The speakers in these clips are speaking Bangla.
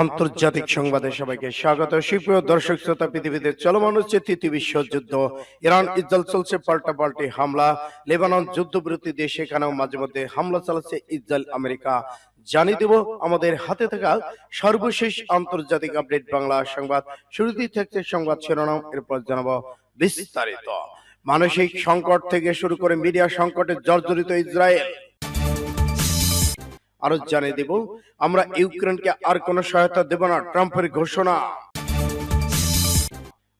আন্তর্জাতিক সংবাদে সবাইকে স্বাগত। সুপ্রিয় দর্শক শ্রোতা, পৃথিবীতে চলমান হচ্ছে তৃতীয় বিশ্বযুদ্ধ ইরান, ইসরায়েল চলছে পাল্টা পাল্টি হামলা। লেবানন যুদ্ধবিরতি দিয়ে সেখানেও মাঝে মধ্যে হামলা চালাচ্ছে ইসরায়েল, আমেরিকা। জানিয়ে দেব, আমাদের হাতে থাকা সর্বশেষ আন্তর্জাতিক আপডেট বাংলা সংবাদ। শুরুতেই থাকছে সংবাদ শিরোনাম, এরপর জানাব বিস্তারিত। মানসিক সংকট থেকে শুরু করে মিডিয়া সংকটে জর্জরিত ইসরায়েল। আরও জানিয়ে দেব, আমরা ইউক্রেনকে আর কোনো সহায়তা দেব না, ট্রাম্পের ঘোষণা।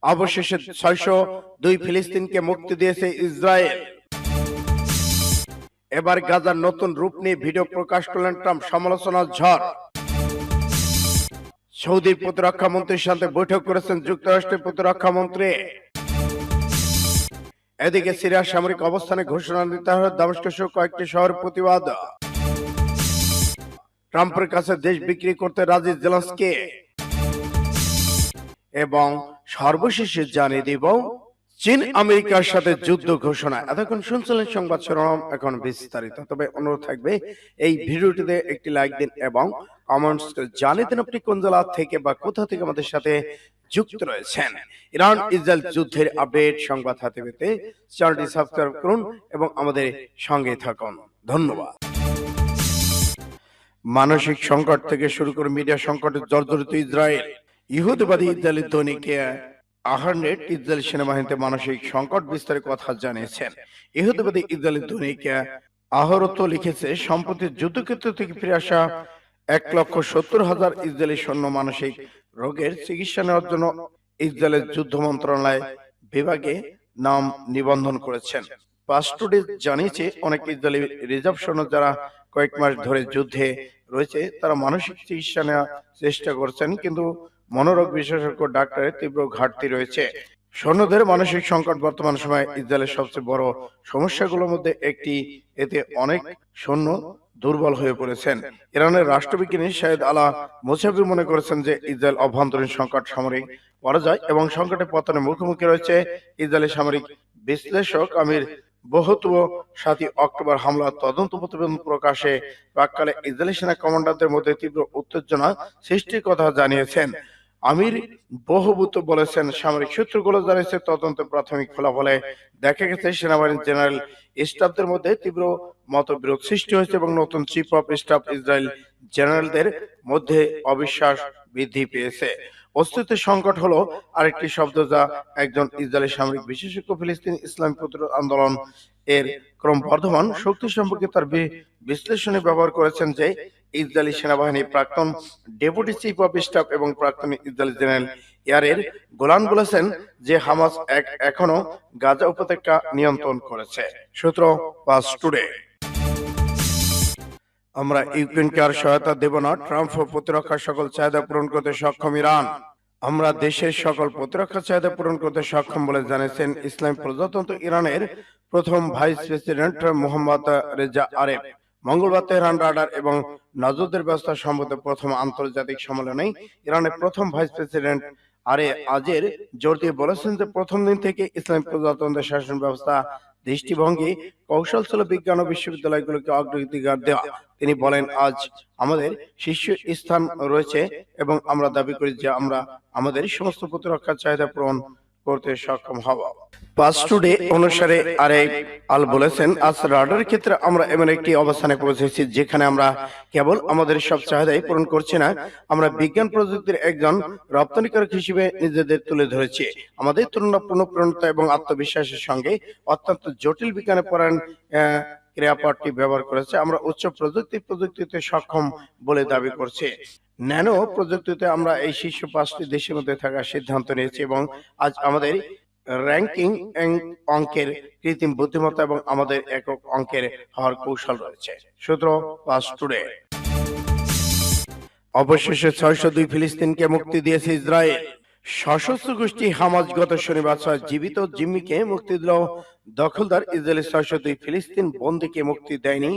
অবশেষে ছয়শো দুই ফিলিস্তিনকে মুক্তি দিয়েছে ইসরায়েল। এবার গাজার নতুন রূপ নিয়ে ভিডিও প্রকাশ করলেন ট্রাম্প, সমালোচনার ঝড়। সৌদির প্রতিরক্ষা মন্ত্রীর সাথে বৈঠক করেছেন যুক্তরাষ্ট্রের প্রতিরক্ষা মন্ত্রী। এদিকে সিরিয়ার সামরিক অবস্থানে ঘোষণা দিতে হবে দামস্কসহ কয়েকটি শহর প্রতিবাদ। ট্রাম্পের কাছে দেশ বিক্রি করতে রাজি জেলাসকে এবং সর্বশেষে জানিয়ে দিব চীন আমেরিকার সাথে যুদ্ধ ঘোষণা। এতক্ষণ শুনছিলেন সংবাদ শিরোনাম এখন বিস্তারিত। তবে অনুরোধ থাকবে এই ভিডিওটিতে একটি লাইক দিন এবং কমেন্টস জানিয়ে দিন আপনি কোন জেলা থেকে বা কোথা থেকে আমাদের সাথে যুক্ত রয়েছেন। ইরান ইসরায়েল যুদ্ধের আপডেট সংবাদ হাতে পেতে চ্যানেলটি সাবস্ক্রাইব করুন এবং আমাদের সঙ্গে থাকুন। ধন্যবাদ। মানসিক সংকট থেকে শুরু করে মিডিয়া সংকটে জর্জরিত ইসরায়েল, ইহুদিবাদী ইসরায়েলি দৈনিকে আহারনেট ইসরায়েল সেনাবাহিনীতে মানসিক সংকট বিস্তারের কথা জানিয়েছেন। ইহুদিবাদী ইসরায়েলি দৈনিক আহরত লিখেছে, সম্প্রতি যুদ্ধক্ষেত্র থেকে ফিরে আসা এক লক্ষ সত্তর হাজার ইসরায়েলি সৈন্য মানসিক রোগের চিকিৎসা নেওয়ার জন্য ইসরায়েলের যুদ্ধ মন্ত্রণালয় বিভাগে নাম নিবন্ধন করেছেন। পাস্টুডি জানিয়েছে, অনেক ইসরায়েলি রিজার্ভ সৈন্য যারা কয়েক মাস ধরে যুদ্ধে রয়েছে তারা মানসিক চিকিৎসা নেওয়ার চেষ্টা করছেন কিন্তু মনোরোগ বিশেষজ্ঞ ডাক্তারের তীব্র ঘাটতি রয়েছে। সৈন্যদের মানসিক সংকট বর্তমান সময়ে ইসরায়েলের সবচেয়ে বড় সমস্যাগুলোর মধ্যে একটি এতে অনেক সৈন্য দুর্বল হয়ে পড়েছেন। ইরানের রাষ্ট্রবিজ্ঞানী শাহেদ আলা মোসাবি মনে করেছেন যে ইসরায়েল অভ্যন্তরীণ সংকট সামরিক পরাজয় এবং সংকটের পতনের মুখোমুখি রয়েছে ইসরায়েলি সামরিক বিশ্লেষক আমির বহুত্ব সাথী অক্টোবর হামলার তদন্ত প্রতিবেদন প্রকাশে প্রাককালে ইসরায়েলি সেনা কমান্ডারদের মধ্যে তীব্র উত্তেজনা সৃষ্টির কথা জানিয়েছেন। আমির বহুভূত বলেছেন, সামরিক সূত্রগুলো জানিয়েছে, তদন্ত প্রাথমিক ফলাফলে দেখা গেছে, সেনাবাহিনীর জেনারেল স্টাফদের মধ্যে তীব্র মতবিরোধ সৃষ্টি হয়েছে এবং নতুন চিফ অফ স্টাফ ইসরায়েল জেনারেলদের মধ্যে অবিশ্বাস বৃদ্ধি পেয়েছে। অস্তিত্বের সংকট হলো আরেকটি শব্দ যা একজন ইসরায়েলি সামরিক বিশেষজ্ঞ ফিলিস্তিন ইসলাম প্রতিরোধ আন্দোলন এর ক্রমবর্ধমান শক্তি সম্পর্কে তার বিশ্লেষণে ব্যবহার করেছেন যে ইসরায়েলি সেনাবাহিনী প্রাক্তন ডেপুটি চিফ অফ স্টাফ এবং প্রাক্তন ইসরায়েলি জেনারেল ইয়ারের গোলান বলেছেন যে হামাস এক এখনও গাজা উপত্যকা নিয়ন্ত্রণ করেছে। সূত্র পাস টুডে। আমরা ইউক্রেনকে আর সহায়তা দেব না ট্রাম্প ও প্রতিরক্ষার সকল চাহিদা পূরণ করতে সক্ষম ইরান। আমরা দেশের সকল প্রতিরক্ষা চাহিদা পূরণ করতে সক্ষম বলে জানিয়েছেন ইসলাম প্রজাতন্ত্র ইরানের প্রথম vice president Mohammad Reza Aref. মঙ্গলবার তেহরান রাডার এবং নজরদের ব্যবস্থা সম্বন্ধে প্রথম আন্তর্জাতিক সম্মেলনে ইরানের প্রথম ভাইস প্রেসিডেন্ট আরে আজের জোর দিয়ে বলেছেন যে প্রথম দিন থেকে ইসলাম প্রজাতন্ত্রের শাসন ব্যবস্থা দৃষ্টিভঙ্গি কৌশল ছিল বিজ্ঞান ও বিশ্ববিদ্যালয়গুলোকে অগ্রাধিকার দেওয়া। তিনি বলেন, আজ আমাদের শীর্ষ স্থান রয়েছে এবং আমরা দাবি করি যে আমরা আমাদের সমস্ত প্রতিরক্ষার চাহিদা পূরণ করতে সক্ষম হব। পাস টুডে অনুসারে আরে আল বলেছেন আজ রাডার ক্ষেত্রে আমরা এমন একটি অবস্থানে পৌঁছেছি যেখানে আমরা কেবল আমাদের সব চাহিদাই পূরণ করছি না আমরা বিজ্ঞান প্রযুক্তির একজন রপ্তানিকারক হিসেবে নিজেদের তুলে ধরেছি। আমাদের তুলনাপূর্ণ প্রণতা এবং আত্মবিশ্বাসের সঙ্গে অত্যন্ত জটিল বিজ্ঞানে আহ, ক্রিয়াপদটি ব্যবহার করেছে। আমরা উচ্চ প্রযুক্তি প্রযুক্তিতে সক্ষম বলে দাবি করছি। ন্যানো প্রযুক্তিতে আমরা এই শীর্ষ পাঁচটি দেশের মধ্যে থাকার সিদ্ধান্ত নিয়েছি এবং আজ আমাদের র্যাঙ্কিং অঙ্কের কৃত্রিম বুদ্ধিমত্তা এবং আমাদের একক অঙ্কের হওয়ার কৌশল রয়েছে। সূত্র পাস টুডে অবশেষে ছয়শো দুই ফিলিস্তিনকে মুক্তি দিয়েছে ইসরায়েল। সশস্ত্র গোষ্ঠী হামাজ গত শনিবার ছয় জীবিত জিম্মিকে মুক্তি দিল দখলদার ইসরায়েলি ছয়শো দুই ফিলিস্তিন বন্দীকে মুক্তি দেয়নি।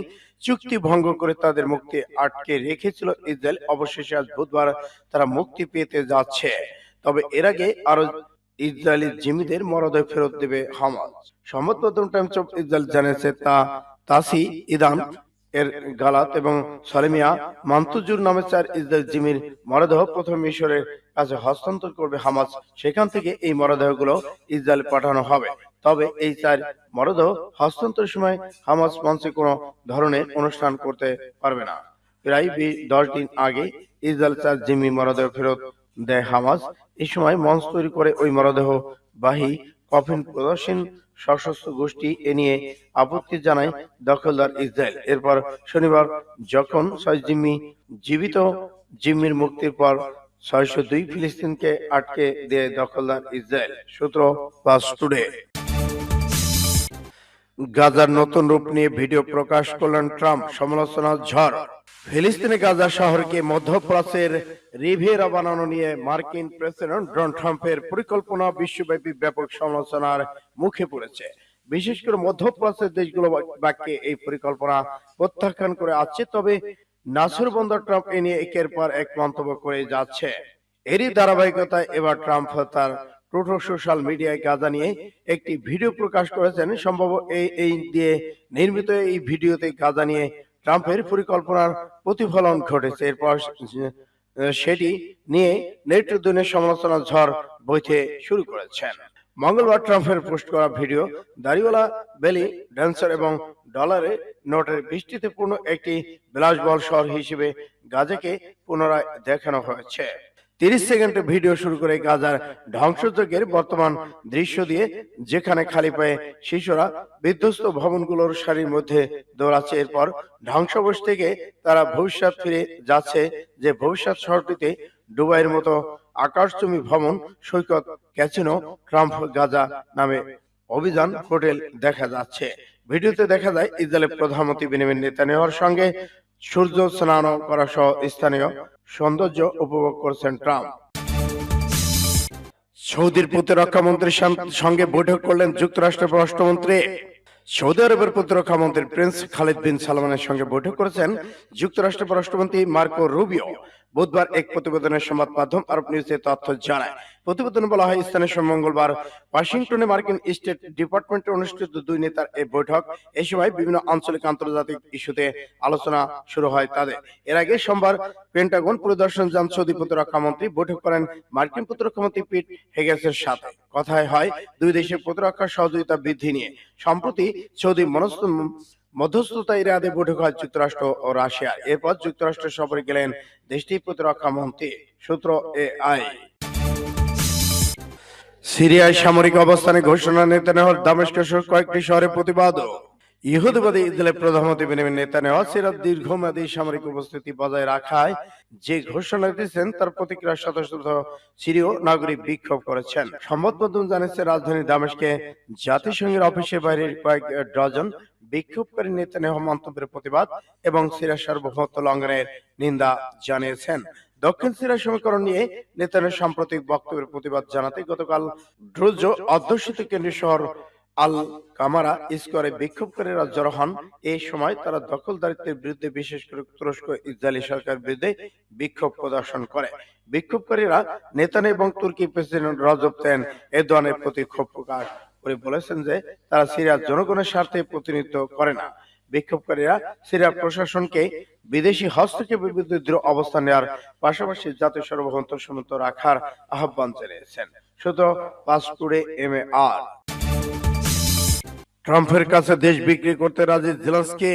চুক্তি ভঙ্গ করে তাদের মুক্তি আটকে রেখেছিল ইসরায়েল। অবশেষে আজ বুধবার তারা মুক্তি পেতে যাচ্ছে। তবে এর আগে আরও ইসরায়েলি জিম্মিদের মরদেহ ফেরত দেবে হামাজ সংবাদ মাধ্যম টাইমস অফ ইসরায়েল জানিয়েছে, তা তাসি ইদান এর গালাত এবং সালেমিয়া মান্তুজুর নামে চার ইসরায়েল জিমির মরদেহ প্রথম মিশরের কাছে হস্তান্তর করবে হামাস। সেখান থেকে এই মরদেহগুলো ইসরায়েল পাঠানো হবে। তবে এই চার মরদেহ হস্তান্তরের সময় হামাস মঞ্চে কোনো ধরনের অনুষ্ঠান করতে পারবে না। প্রায় দশ দিন আগে ইসরায়েল চার জিম্মি মরদেহ ফেরত দেয় হামাস। এই সময় মঞ্চ তৈরি করে ওই মরদেহ বাহী কফিন প্রদর্শন সশস্ত্র গোষ্ঠী এ নিয়ে আপত্তি জানায় দখলদার ইসরায়েল। এরপর শনিবার যখন ছয় জিম্মি জীবিত, জিম্মির মুক্তির পর ছয়শো দুই ফিলিস্তিনকে আটকে দিয়ে দখলদার ইসরায়েল, সূত্র পাস টুডে। গাজার নতুন রূপ নিয়ে ভিডিও প্রকাশ করলেন ট্রাম্প, সমালোচনার ঝড়। ফিলিস্তিনে গাজা শহরকে মধ্যপ্রাচ্যের রিভিয়েরা বানানো নিয়ে মার্কিন প্রেসিডেন্ট ডোনাল্ড ট্রাম্পের পরিকল্পনা বিশ্বব্যাপী ব্যাপক সমালোচনার মুখে পড়েছে। বিশেষ করে মধ্যপ্রাচ্যের দেশগুলো বাক্যে এই পরিকল্পনা প্রত্যাখ্যান করে আসছে তবে নাসুর বন্দর ট্রাম্প এ নিয়ে একের পর এক মন্তব্য করে যাচ্ছে। এরই ধারাবাহিকতায় এবার ট্রাম্প তার টুটো সোশ্যাল মিডিয়ায় গাজা নিয়ে একটি ভিডিও প্রকাশ করেছেন। সম্ভব এই এই দিয়ে নির্মিত এই ভিডিওতে গাজা নিয়ে ট্রাম্পের পরিকল্পনার প্রতিফলন ঘটেছে। এরপর সেটি নিয়ে নেতৃত্বের সমালোচনা ঝড় বইতে শুরু করেছেন। মঙ্গলবার ট্রাম্পের পোস্ট করা ভিডিও দাড়িওয়ালা, বেলি, ড্যান্সার এবং ডলারে নোটের বৃষ্টিতে একটি বিলাসবহুল শহর হিসেবে গাজাকে পুনরায় দেখানো হয়েছে। তিরিশ সেকেন্ডের ভিডিও শুরু করে গাজার ধ্বংসযজ্ঞের বর্তমান দৃশ্য দিয়ে, যেখানে খালি পায়ে শিশুরা বিধ্বস্ত ভবনগুলোর সারির মধ্যে দৌড়াচ্ছে। এরপর ধ্বংসাবশ থেকে তারা ভবিষ্যৎ ফিরে যাচ্ছে, যে ভবিষ্যৎ শহরটিতে দুবাইয়ের মতো আকাশচুম্বী ভবন, সৈকত, ক্যাসিনো, ট্রাম্প গাজা নামে অভিযান হোটেল দেখা যাচ্ছে। ভিডিওতে দেখা যায়, ইসরায়েলের প্রধানমন্ত্রী বেনিমিন নেতানিয়াহুর সঙ্গে সূর্য স্নান করা সহ স্থানীয় সৌন্দর্য উপভোগ করছেন ট্রাম্প। সৌদির প্রতিরক্ষা মন্ত্রীর সঙ্গে বৈঠক করলেন যুক্তরাষ্ট্রের পররাষ্ট্রমন্ত্রী। সৌদি আরবের প্রতিরক্ষা মন্ত্রী প্রিন্স খালিদ বিন সালমানের সঙ্গে বৈঠক করেছেন যুক্তরাষ্ট্রের পররাষ্ট্রমন্ত্রী মার্কো রুবিও। বুধবার এক প্রতিবেদনের সংবাদ মাধ্যম আরব নিউজে তথ্য জানায়। প্রতিবেদনে বলা হয়, স্থানীয় সময় মঙ্গলবার ওয়াশিংটনে মার্কিন স্টেট ডিপার্টমেন্টে অনুষ্ঠিত দুই নেতার এই বৈঠক। এই সময় বিভিন্ন আঞ্চলিক আন্তর্জাতিক ইস্যুতে আলোচনা শুরু হয় তাদের। এর আগে সোমবার পেন্টাগন পরিদর্শন যান সৌদি প্রতিরক্ষা মন্ত্রী, বৈঠক করেন মার্কিন প্রতিরক্ষা মন্ত্রী পিট হেগেসের সাথে। কথায় হয়, দুই দেশের প্রতিরক্ষা সহযোগিতা বৃদ্ধি নিয়ে। সম্প্রতি সৌদি মনস্থ মধ্যস্থতা ইরাদে বৈঠক হয় যুক্তরাষ্ট্র ও রাশিয়া এরপর যুক্তরাষ্ট্র সফরে গেলেন দেশটির প্রতিরক্ষা মন্ত্রী, সূত্র এ আই সিরিয়ায় সামরিক অবস্থানে ঘোষণা নেতানিয়াহুর দামেস্ক কয়েকটি শহরে প্রতিবাদ ইহুদিবাদী ইসরায়েলের প্রধানমন্ত্রী বেনিয়ামিন নেতানিয়াহু সিরিয়ার দীর্ঘমেয়াদী সামরিক উপস্থিতি বজায় রাখায় যে ঘোষণা দিয়েছেন, তার প্রতিক্রিয়া শত শত সিরীয় নাগরিক বিক্ষোভ করেছেন। সংবাদ মাধ্যম জানিয়েছে, রাজধানী দামেস্কে জাতিসংঘের অফিসের বাইরে কয়েক ডজন বিক্ষোভকারী নেতানিয়াহু মন্তব্যের প্রতিবাদ এবং সিরিয়ার সার্বভৌমত্ব লঙ্ঘনের নিন্দা জানিয়েছেন। দক্ষিণ সিরিয়া সমীকরণ নিয়ে নেতানের সাম্প্রতিক বক্তব্যের প্রতিবাদ জানাতে গতকাল ড্রুজ অধ্যুষিত কেন্দ্রীয় শহর আল কামারা স্কোয়ারে বিক্ষোভকারীরা জড়ো হন। এই সময় তারা দখলদারিত্বের বিরুদ্ধে বিশেষ করে তুরস্ক, ইসরায়েলি সরকারের বিরুদ্ধে বিক্ষোভ প্রদর্শন করে। বিক্ষোভকারীরা নেতানে এবং তুর্কি প্রেসিডেন্ট রজব তেন এরদোয়ানের প্রতি ক্ষোভ প্রকাশ করে বলেছেন যে তারা সিরিয়ার জনগণের স্বার্থে প্রতিনিধিত্ব করে না। বিক্ষোভকারীরা সিরিয়ার প্রশাসনকে বিদেশি হস্তক্ষেপের বিরুদ্ধে দৃঢ় অবস্থান নেওয়ার পাশাপাশি জাতীয় সার্বভৌমত্ব সমুদ্র রাখার আহ্বান জানিয়েছেন। শুধু পাসপোর্টে এম এ আর। ট্রাম্পের কাছে দেশ বিক্রি করতে রাজি জেলেন্সকি।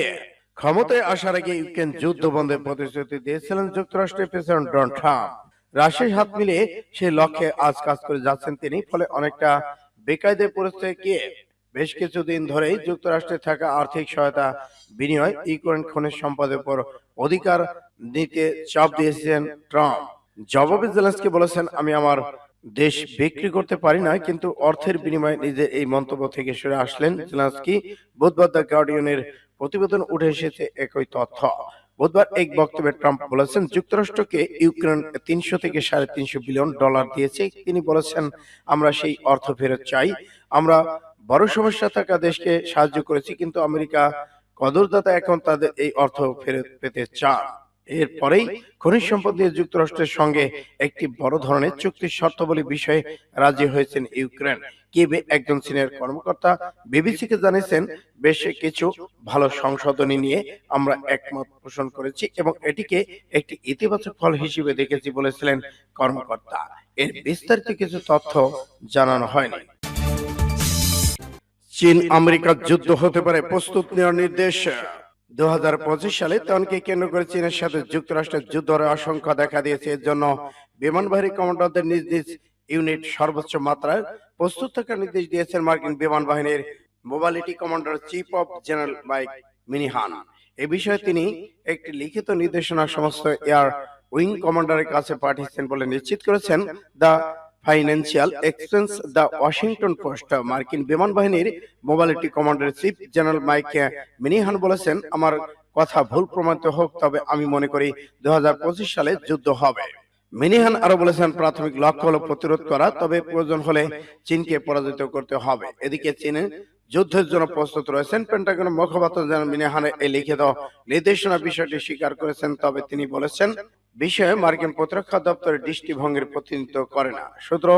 ক্ষমতায় আসার আগে ইউক্রেন যুদ্ধ বন্ধের প্রতিশ্রুতি দিয়েছিলেন যুক্তরাষ্ট্রের প্রেসিডেন্ট ডোনাল্ড ট্রাম্প। রাশিয়ার হাত মিলিয়ে সেই লক্ষ্যে আজ কাজ করে যাচ্ছেন তিনি, ফলে অনেকটা বেকায়দে পড়েছে কি? বেশ কিছুদিন ধরেই যুক্তরাষ্ট্রে থাকা আর্থিক সহায়তা বিনিময় ইউক্রেন খনিজ সম্পদের উপর অধিকার নিতে চাপ দিয়েছেন ট্রাম্প। জবাবে জেলেন্সকি বলেছেন, আমি আমার দেশ বিক্রি করতে পারি না কিন্তু অর্থের বিনিময়ে নিজের এই মন্তব্য থেকে সরে আসলেন জেলেন্সকি। বুধবার দ্য গার্ডিয়ানের প্রতিবেদন উঠে এসেছে একই তথ্য। বুধবার এক বক্তব্যে ট্রাম্প বলেছেন যুক্তরাষ্ট্রকে ইউক্রেন তিনশো থেকে সাড়ে তিনশো বিলিয়ন ডলার দিয়েছে। তিনি বলেছেন আমরা সেই অর্থ ফেরত চাই। আমরা বড় সমস্যা থাকা দেশকে সাহায্য করেছি কিন্তু আমেরিকা কদরদাতা এখন তাদের এই অর্থ ফেরত পেতে চান এরপরেই খনিজ সম্পদ নিয়ে যুক্তরাষ্ট্রের সঙ্গে একটি বড় ধরনের চুক্তির শর্তাবলী বিষয়ে রাজি হয়েছেন ইউক্রেন। কিয়েভে একজন সিনিয়র কর্মকর্তা বিবিসিকে জানিয়েছেন বেশ কিছু ভালো সংশোধনী নিয়ে আমরা একমত পোষণ করেছি এবং এটিকে একটি ইতিবাচক ফল হিসেবে দেখেছি বলেছিলেন কর্মকর্তা। এর বিস্তারিত কিছু তথ্য জানানো হয়নি। চীন আমেরিকার যুদ্ধ হতে পারে প্রস্তুত নেওয়ার নির্দেশ। দুহাজার পঁচিশ সালে তনকে কেন্দ্র করে চীনের সাথে যুক্তরাষ্ট্রের যুদ্ধের আশঙ্কা দেখা দিয়েছে। এর জন্য বিমান বাহিনী কমান্ডারদের নিজ নিজ ইউনিট সর্বোচ্চ মাত্রায় প্রস্তুত থাকার নির্দেশ দিয়েছেন মার্কিন বিমান বাহিনীর mobility commander chief of general Mike Minihan. এ বিষয়ে তিনি একটি লিখিত নির্দেশনা সমস্ত এয়ার উইং কমান্ডারের কাছে পাঠিয়েছেন বলে নিশ্চিত করেছেন। The Financial Exchange the Washington Post মার্কিন বিমান বাহিনীর mobility commander chief general Mike Minihan বলেছেন, আমার কথা ভুল প্রমাণিত হোক, তবে আমি মনে করি দু সালে যুদ্ধ হবে। মিনিহান আরও বলেছেন, প্রাথমিক লক্ষ্য হলো প্রতিরোধ করা, তবে প্রয়োজন হলে চীনকে পরাজিত করতে হবে। এদিকে চীনে যুদ্ধের জন্য প্রস্তুত রয়েছেন পেন্টাগনের মুখপাত্র জেনারেল মিনিহানের এই লিখিত নির্দেশনা বিষয়টি স্বীকার করেছেন, তবে তিনি বলেছেন বিষয়ে মার্কিন প্রতিরক্ষা দপ্তরের দৃষ্টিভঙ্গির প্রতিনিধিত্ব করে না। সূত্র